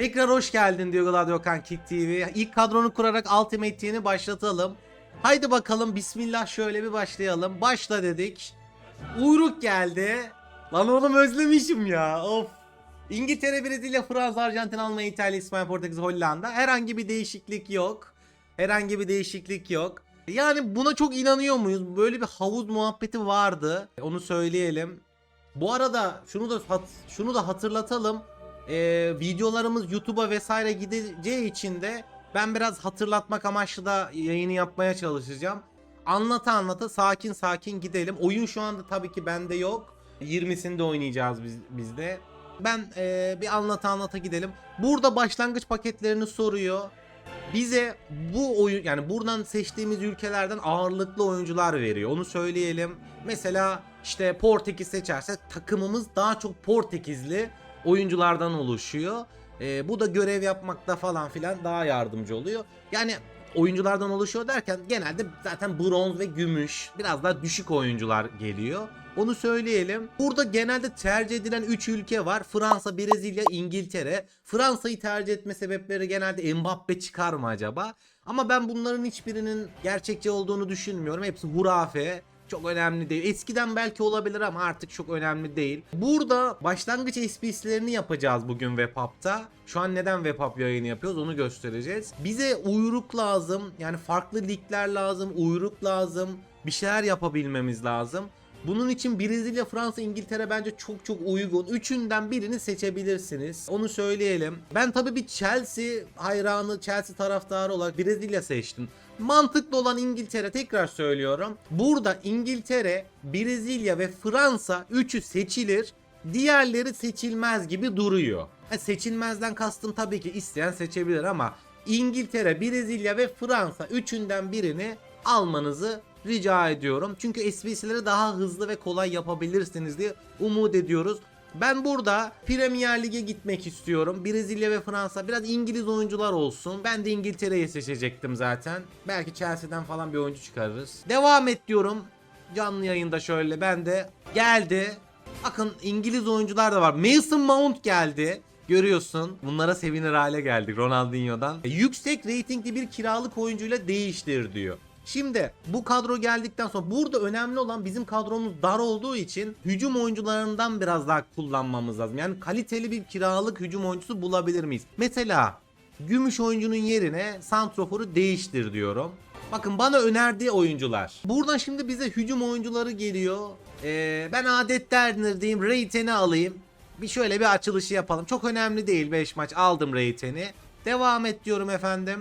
Tekrar hoş geldin diyor Gladio Okan Kick TV. İlk kadronu kurarak Ultimate Team'i başlatalım. Haydi bakalım bismillah şöyle bir başlayalım. Başla dedik. Uyruk geldi. Lan oğlum özlemişim ya. Of. İngiltere, Brezilya, Fransa, Arjantin, Almanya, İtalya, İspanya, Portekiz, Hollanda. Herhangi bir değişiklik yok. Herhangi bir değişiklik yok. Yani buna çok inanıyor muyuz? Böyle bir havuz muhabbeti vardı. Onu söyleyelim. Bu arada şunu da şunu da hatırlatalım. Ee, videolarımız YouTube'a vesaire gideceği için de ben biraz hatırlatmak amaçlı da yayını yapmaya çalışacağım. Anlata anlata sakin sakin gidelim. Oyun şu anda tabii ki bende yok. 20'sinde oynayacağız biz, biz de. Ben ee, bir anlata anlata gidelim. Burada başlangıç paketlerini soruyor. Bize bu oyun yani buradan seçtiğimiz ülkelerden ağırlıklı oyuncular veriyor. Onu söyleyelim. Mesela işte Portekiz seçersek takımımız daha çok Portekizli oyunculardan oluşuyor. Ee, bu da görev yapmakta falan filan daha yardımcı oluyor. Yani oyunculardan oluşuyor derken genelde zaten bronz ve gümüş biraz daha düşük oyuncular geliyor. Onu söyleyelim. Burada genelde tercih edilen 3 ülke var. Fransa, Brezilya, İngiltere. Fransa'yı tercih etme sebepleri genelde Mbappe çıkar mı acaba? Ama ben bunların hiçbirinin gerçekçi olduğunu düşünmüyorum. Hepsi hurafe. Çok önemli değil. Eskiden belki olabilir ama artık çok önemli değil. Burada başlangıç SPS'lerini yapacağız bugün Webhub'da. Şu an neden Webhub yayını yapıyoruz onu göstereceğiz. Bize uyruk lazım. Yani farklı ligler lazım. Uyruk lazım. Bir şeyler yapabilmemiz lazım. Bunun için Brezilya, Fransa, İngiltere bence çok çok uygun. Üçünden birini seçebilirsiniz. Onu söyleyelim. Ben tabii bir Chelsea hayranı, Chelsea taraftarı olarak Brezilya seçtim. Mantıklı olan İngiltere tekrar söylüyorum. Burada İngiltere, Brezilya ve Fransa üçü seçilir. Diğerleri seçilmez gibi duruyor. Ha, seçilmezden kastım tabii ki isteyen seçebilir ama İngiltere, Brezilya ve Fransa üçünden birini almanızı rica ediyorum. Çünkü SBC'leri daha hızlı ve kolay yapabilirsiniz diye umut ediyoruz. Ben burada Premier Lig'e gitmek istiyorum. Brezilya ve Fransa biraz İngiliz oyuncular olsun. Ben de İngiltere'yi seçecektim zaten. Belki Chelsea'den falan bir oyuncu çıkarırız. Devam et diyorum. Canlı yayında şöyle ben de geldi. Bakın İngiliz oyuncular da var. Mason Mount geldi. Görüyorsun. Bunlara sevinir hale geldik Ronaldinho'dan. Yüksek reytingli bir kiralık oyuncuyla değiştir diyor. Şimdi bu kadro geldikten sonra burada önemli olan bizim kadromuz dar olduğu için hücum oyuncularından biraz daha kullanmamız lazım. Yani kaliteli bir kiralık hücum oyuncusu bulabilir miyiz? Mesela gümüş oyuncunun yerine santroforu değiştir diyorum. Bakın bana önerdiği oyuncular. Buradan şimdi bize hücum oyuncuları geliyor. Ee, ben adet derdinir Reyten'i alayım. Bir şöyle bir açılışı yapalım. Çok önemli değil 5 maç aldım Reyten'i. Devam et diyorum efendim.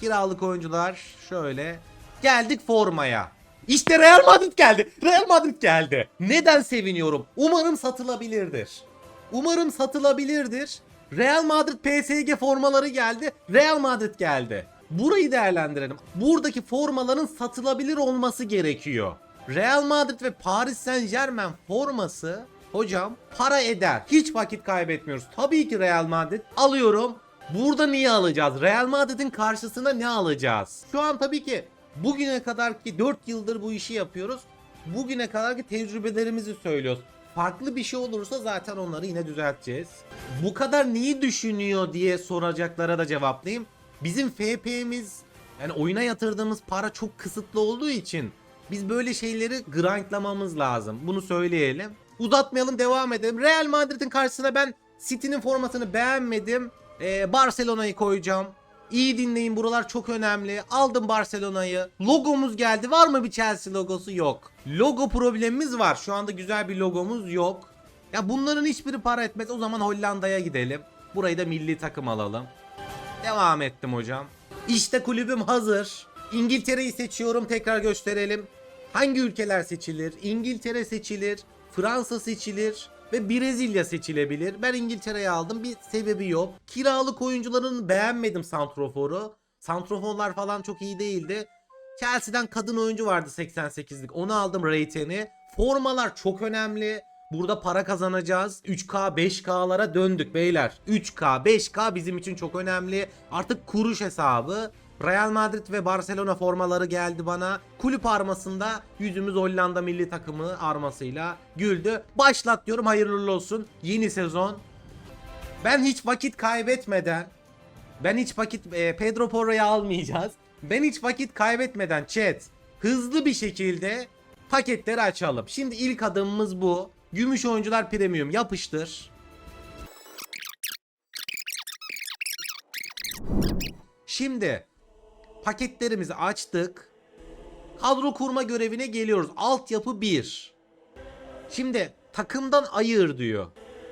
Kiralık oyuncular şöyle. Geldik formaya. İşte Real Madrid geldi. Real Madrid geldi. Neden seviniyorum? Umarım satılabilirdir. Umarım satılabilirdir. Real Madrid PSG formaları geldi. Real Madrid geldi. Burayı değerlendirelim. Buradaki formaların satılabilir olması gerekiyor. Real Madrid ve Paris Saint Germain forması hocam para eder. Hiç vakit kaybetmiyoruz. Tabii ki Real Madrid alıyorum. Burada niye alacağız? Real Madrid'in karşısına ne alacağız? Şu an tabii ki bugüne kadar ki 4 yıldır bu işi yapıyoruz. Bugüne kadar ki tecrübelerimizi söylüyoruz. Farklı bir şey olursa zaten onları yine düzelteceğiz. Bu kadar neyi düşünüyor diye soracaklara da cevaplayayım. Bizim FP'miz yani oyuna yatırdığımız para çok kısıtlı olduğu için biz böyle şeyleri grindlamamız lazım. Bunu söyleyelim. Uzatmayalım devam edelim. Real Madrid'in karşısına ben City'nin formasını beğenmedim. Ee, Barcelona'yı koyacağım. İyi dinleyin buralar çok önemli. Aldım Barcelona'yı. Logomuz geldi. Var mı bir Chelsea logosu? Yok. Logo problemimiz var. Şu anda güzel bir logomuz yok. Ya bunların hiçbiri para etmez. O zaman Hollanda'ya gidelim. Burayı da milli takım alalım. Devam ettim hocam. İşte kulübüm hazır. İngiltere'yi seçiyorum. Tekrar gösterelim. Hangi ülkeler seçilir? İngiltere seçilir. Fransa seçilir. Ve Brezilya seçilebilir. Ben İngiltere'yi aldım. Bir sebebi yok. Kiralık oyuncuların beğenmedim Santrofor'u. Santroforlar falan çok iyi değildi. Chelsea'den kadın oyuncu vardı 88'lik. Onu aldım Reyten'i. Formalar çok önemli. Burada para kazanacağız. 3K, 5K'lara döndük beyler. 3K, 5K bizim için çok önemli. Artık kuruş hesabı. Real Madrid ve Barcelona formaları geldi bana. Kulüp armasında yüzümüz Hollanda milli takımı armasıyla güldü. Başlat diyorum hayırlı olsun. Yeni sezon. Ben hiç vakit kaybetmeden ben hiç vakit e, Pedro Porro'yu almayacağız. Ben hiç vakit kaybetmeden chat hızlı bir şekilde paketleri açalım. Şimdi ilk adımımız bu. Gümüş oyuncular premium yapıştır. Şimdi paketlerimizi açtık. Kadro kurma görevine geliyoruz. Altyapı 1. Şimdi takımdan ayır diyor.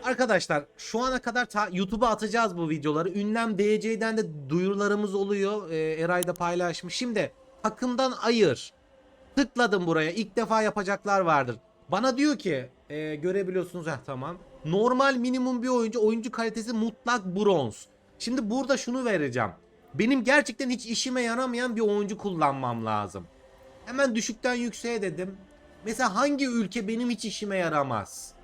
Arkadaşlar şu ana kadar YouTube'a atacağız bu videoları. Ünlem DC'den de duyurularımız oluyor. Ee, Eray da paylaşmış. Şimdi takımdan ayır. Tıkladım buraya. İlk defa yapacaklar vardır. Bana diyor ki e, görebiliyorsunuz ha tamam. Normal minimum bir oyuncu oyuncu kalitesi mutlak bronz. Şimdi burada şunu vereceğim. Benim gerçekten hiç işime yaramayan bir oyuncu kullanmam lazım. Hemen düşükten yükseğe dedim. Mesela hangi ülke benim hiç işime yaramaz?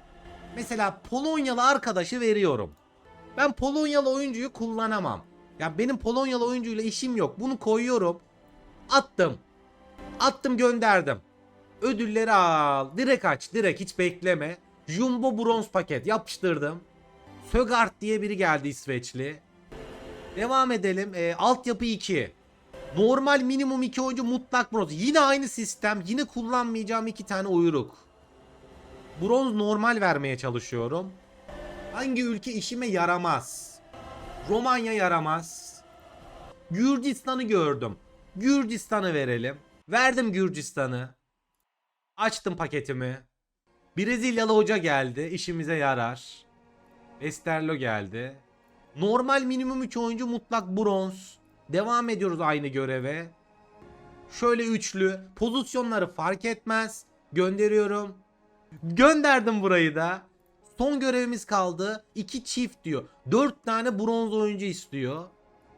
Mesela Polonyalı arkadaşı veriyorum. Ben Polonyalı oyuncuyu kullanamam. Ya benim Polonyalı oyuncuyla işim yok. Bunu koyuyorum. Attım. Attım gönderdim. Ödülleri al. Direkt aç. Direkt hiç bekleme. Jumbo bronz paket yapıştırdım. Sögart diye biri geldi İsveçli. Devam edelim. E, altyapı 2. Normal minimum 2 oyuncu mutlak bronz. Yine aynı sistem. Yine kullanmayacağım iki tane uyruk. Bronz normal vermeye çalışıyorum. Hangi ülke işime yaramaz? Romanya yaramaz. Gürcistan'ı gördüm. Gürcistan'ı verelim. Verdim Gürcistan'ı. Açtım paketimi. Brezilyalı hoca geldi. işimize yarar. Esterlo geldi. Normal minimum 3 oyuncu mutlak bronz. Devam ediyoruz aynı göreve. Şöyle üçlü. Pozisyonları fark etmez. Gönderiyorum. Gönderdim burayı da. Son görevimiz kaldı. 2 çift diyor. 4 tane bronz oyuncu istiyor.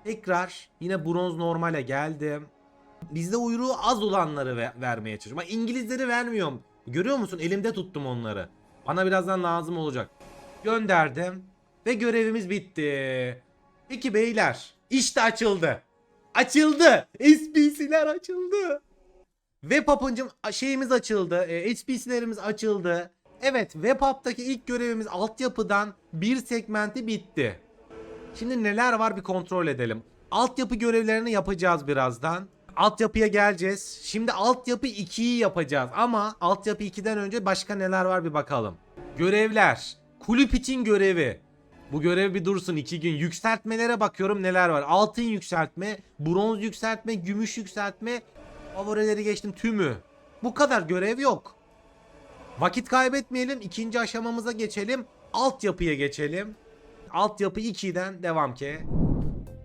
Tekrar yine bronz normale geldim. Bizde uyruğu az olanları ve- vermeye çalışıyorum. Ama İngilizleri vermiyorum. Görüyor musun? Elimde tuttum onları. Bana birazdan lazım olacak. Gönderdim. Ve görevimiz bitti. Peki beyler. işte açıldı. Açıldı. SPC'ler açıldı. Web Hub'ıncım şeyimiz açıldı. E, HPC'lerimiz açıldı. Evet Web Hub'daki ilk görevimiz altyapıdan bir segmenti bitti. Şimdi neler var bir kontrol edelim. Altyapı görevlerini yapacağız birazdan. Altyapıya geleceğiz. Şimdi altyapı 2'yi yapacağız ama altyapı 2'den önce başka neler var bir bakalım. Görevler. Kulüp için görevi. Bu görev bir dursun 2 gün. Yükseltmelere bakıyorum neler var. Altın yükseltme, bronz yükseltme, gümüş yükseltme. Favorileri geçtim tümü. Bu kadar görev yok. Vakit kaybetmeyelim. ikinci aşamamıza geçelim. Altyapıya geçelim. Altyapı 2'den devam ki.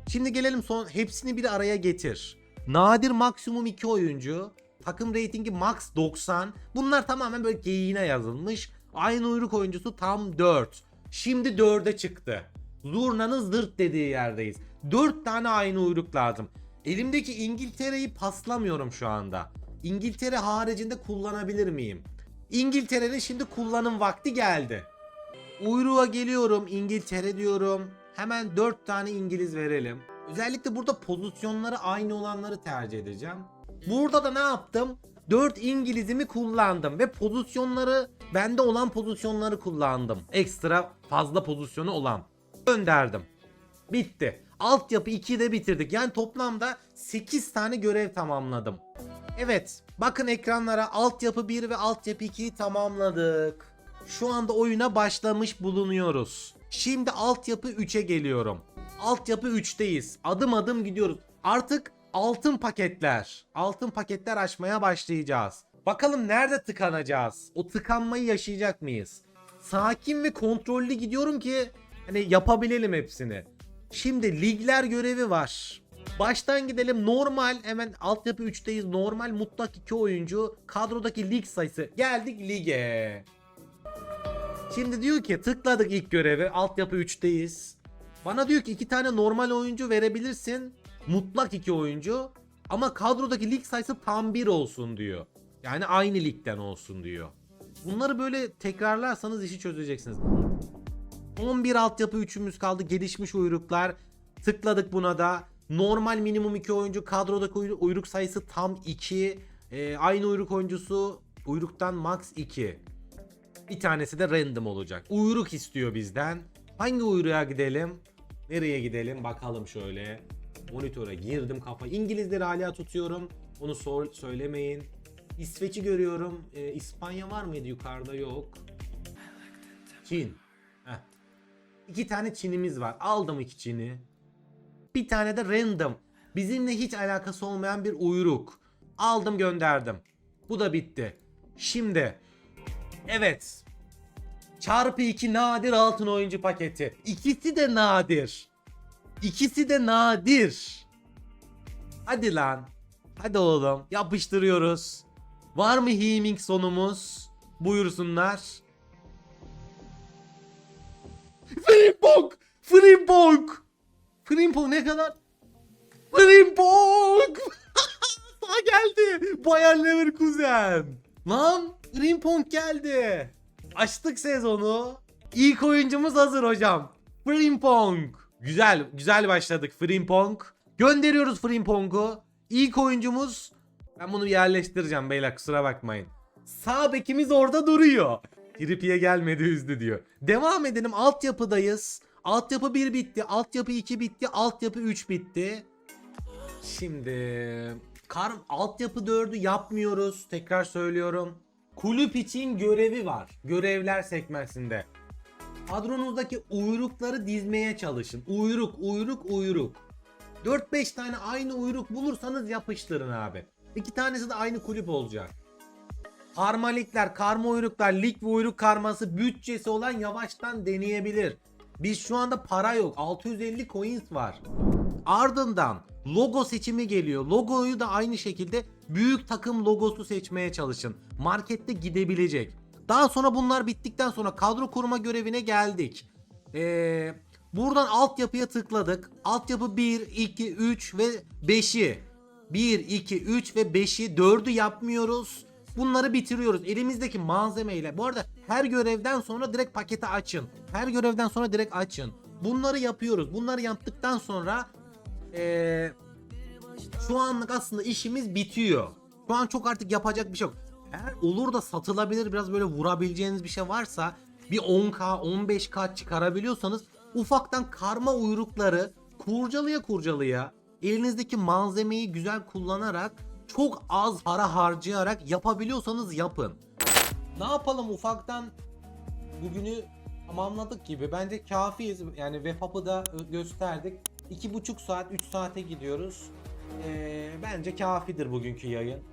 Şimdi gelelim son hepsini bir araya getir. Nadir maksimum 2 oyuncu. Takım reytingi max 90. Bunlar tamamen böyle geyiğine yazılmış. Aynı uyruk oyuncusu tam 4. Şimdi 4'e çıktı. Zurna'nın zırt dediği yerdeyiz. 4 tane aynı uyruk lazım. Elimdeki İngiltere'yi paslamıyorum şu anda. İngiltere haricinde kullanabilir miyim? İngiltere'nin şimdi kullanım vakti geldi. Uyruğa geliyorum İngiltere diyorum. Hemen 4 tane İngiliz verelim. Özellikle burada pozisyonları aynı olanları tercih edeceğim. Burada da ne yaptım? 4 İngilizimi kullandım ve pozisyonları bende olan pozisyonları kullandım. Ekstra fazla pozisyonu olan. Gönderdim. Bitti. Altyapı 2'yi de bitirdik. Yani toplamda 8 tane görev tamamladım. Evet, bakın ekranlara altyapı 1 ve altyapı 2'yi tamamladık. Şu anda oyuna başlamış bulunuyoruz. Şimdi altyapı 3'e geliyorum. Altyapı 3'teyiz. Adım adım gidiyoruz. Artık altın paketler. Altın paketler açmaya başlayacağız. Bakalım nerede tıkanacağız? O tıkanmayı yaşayacak mıyız? Sakin ve kontrollü gidiyorum ki hani yapabilelim hepsini. Şimdi ligler görevi var. Baştan gidelim normal hemen altyapı 3'teyiz. Normal mutlak 2 oyuncu. Kadrodaki lig sayısı. Geldik lige. Şimdi diyor ki tıkladık ilk görevi. Altyapı 3'teyiz. Bana diyor ki iki tane normal oyuncu verebilirsin. Mutlak iki oyuncu. Ama kadrodaki lig sayısı tam bir olsun diyor. Yani aynı ligden olsun diyor. Bunları böyle tekrarlarsanız işi çözeceksiniz. 11 altyapı üçümüz kaldı. Gelişmiş uyruklar. Tıkladık buna da. Normal minimum 2 oyuncu. Kadrodaki uyru- uyruk sayısı tam 2. Ee, aynı uyruk oyuncusu uyruktan max 2. Bir tanesi de random olacak. Uyruk istiyor bizden. Hangi uyruğa gidelim? Nereye gidelim? Bakalım şöyle. Monitöre girdim kafa. İngilizleri hala tutuyorum. Onu sor- söylemeyin. İsveç'i görüyorum. Ee, İspanya var mıydı yukarıda? Yok. Çin. Heh. İki tane Çin'imiz var. Aldım iki Çin'i. Bir tane de random. Bizimle hiç alakası olmayan bir uyruk. Aldım gönderdim. Bu da bitti. Şimdi. Evet. Çarpı 2 nadir altın oyuncu paketi. İkisi de nadir. İkisi de nadir. Hadi lan. Hadi oğlum. Yapıştırıyoruz. Var mı heaming sonumuz? Buyursunlar. Frimpong! Frimpong! Frimpong ne kadar? Frimpong! Sağ geldi. Bayer Leverkusen. Lan Frimpong geldi. Açtık sezonu. İlk oyuncumuz hazır hocam. Frimpong. Güzel, güzel başladık Frimpong. Gönderiyoruz Frimpong'u. İlk oyuncumuz ben bunu yerleştireceğim beyler kusura bakmayın. Sağ bekimiz orada duruyor. Trippier gelmedi üzdü diyor. Devam edelim altyapıdayız. Altyapı 1 bitti. Altyapı 2 bitti. Altyapı 3 bitti. Şimdi kar altyapı 4'ü yapmıyoruz. Tekrar söylüyorum. Kulüp için görevi var. Görevler sekmesinde. Kadronuzdaki uyrukları dizmeye çalışın. Uyruk, uyruk, uyruk. 4-5 tane aynı uyruk bulursanız yapıştırın abi. İki tanesi de aynı kulüp olacak. Karmalikler, karma uyruklar, lig ve uyruk karması bütçesi olan yavaştan deneyebilir. Biz şu anda para yok. 650 coins var. Ardından logo seçimi geliyor. Logoyu da aynı şekilde büyük takım logosu seçmeye çalışın. Markette gidebilecek. Daha sonra bunlar bittikten sonra kadro kurma görevine geldik. Ee, buradan altyapıya tıkladık. Altyapı 1, 2, 3 ve 5'i. 1, 2, 3 ve 5'i 4'ü yapmıyoruz. Bunları bitiriyoruz. Elimizdeki malzemeyle. Bu arada her görevden sonra direkt paketi açın. Her görevden sonra direkt açın. Bunları yapıyoruz. Bunları yaptıktan sonra ee, şu anlık aslında işimiz bitiyor. Şu an çok artık yapacak bir şey yok. Eğer olur da satılabilir biraz böyle vurabileceğiniz bir şey varsa bir 10k 15k çıkarabiliyorsanız ufaktan karma uyrukları kurcalıya kurcalıya elinizdeki malzemeyi güzel kullanarak çok az para harcayarak yapabiliyorsanız yapın. Ne yapalım ufaktan bugünü tamamladık gibi. Bence kafiyiz. Yani web da gösterdik. 2,5 saat 3 saate gidiyoruz. Ee, bence kafidir bugünkü yayın.